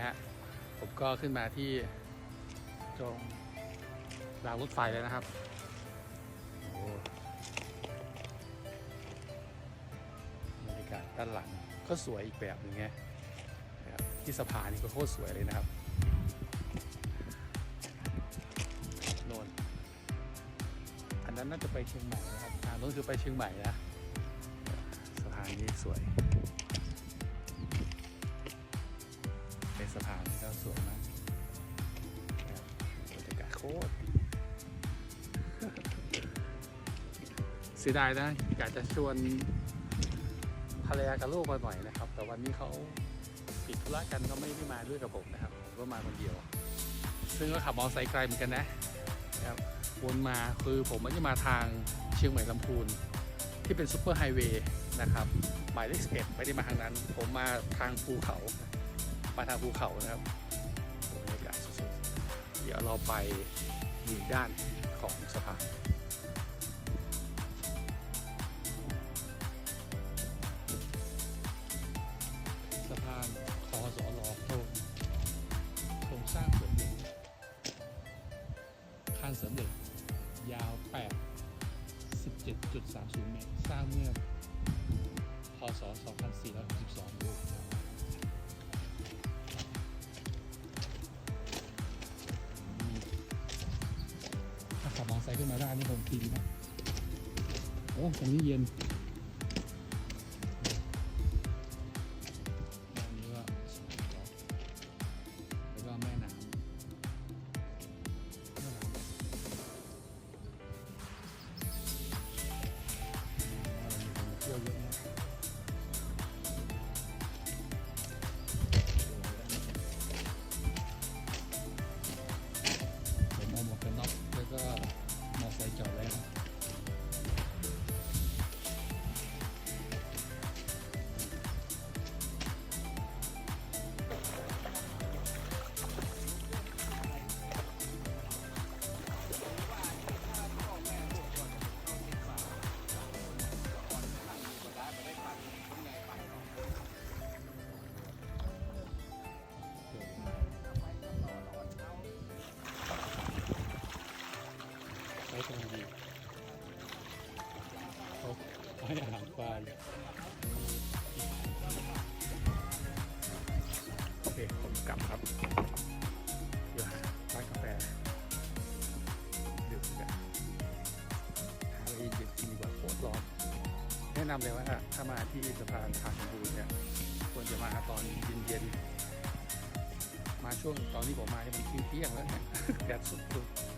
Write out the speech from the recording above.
นะฮะ ผมก็ขึ้นมาที่ตรงรางรถไฟแล้วนะครับโอ้บรรยากาศด้านหลังก็สวยอีกแบบหนึ่งไงนะครับที่สะพานนี่ก็โคตรสวยเลยนะครับโนนอันนั้นน่าจะไปเชียงใหม่นะครับอ่าโน้นคือไปเชียงใหม่นะสะพานนี้สวย สะพานที่ก็สวยมากบรรยากาศโคตรเสียดายนะอยากจะชวนภรรยากับลูกมาหน่อยนะครับ แต่วันนี้เขาติดธุระกันก็ไม่ได้มาด้วยกับผมนะครับผมก็มาคนเดียว ซึ่งก็ขับมอเตอร์ไซค์ไกลเหมือนกันนะครับวนมาคือผมไม่ได้มาทางเชียงใหม่ลำพูนที่เป็นซูเปอร์ไฮเวย์นะครับหมายเลข11ไม่ได้มาทางนั้น ผมมาทางภูเขา มาทางภูเขานะครับบรรยากาศสุดๆเดี๋ยวเราไปอีกด้านของสะพานสะพานคอสอรอโครงโครงสร้างเสริมเหล็กคานสริมเหล็กยาว 8 17.30 เมตร สร้างเมื่อพศ 2462ลู ขึ้นมาได้นี่คงทีนะโอ้ตรงนี้เย็น มอ เอร์ไซค์จอดไว้นะใช้ตรงดีเขาให้อาหารปลาอยู่โอเค ผมกลับครับเดี๋ยวร้านกาแฟดื่มกันหาอะไรเย็นกินดีกว่าโคตรร้อน แนะนำเลยว่าถ้ามาที่สะพานทางบูเนี่ยควรจะมาตอนเย็นๆมาช่วงตอนที่ผมมาเนี่ยมันเที่ยงแล้วเนี่ยแดดสุดๆ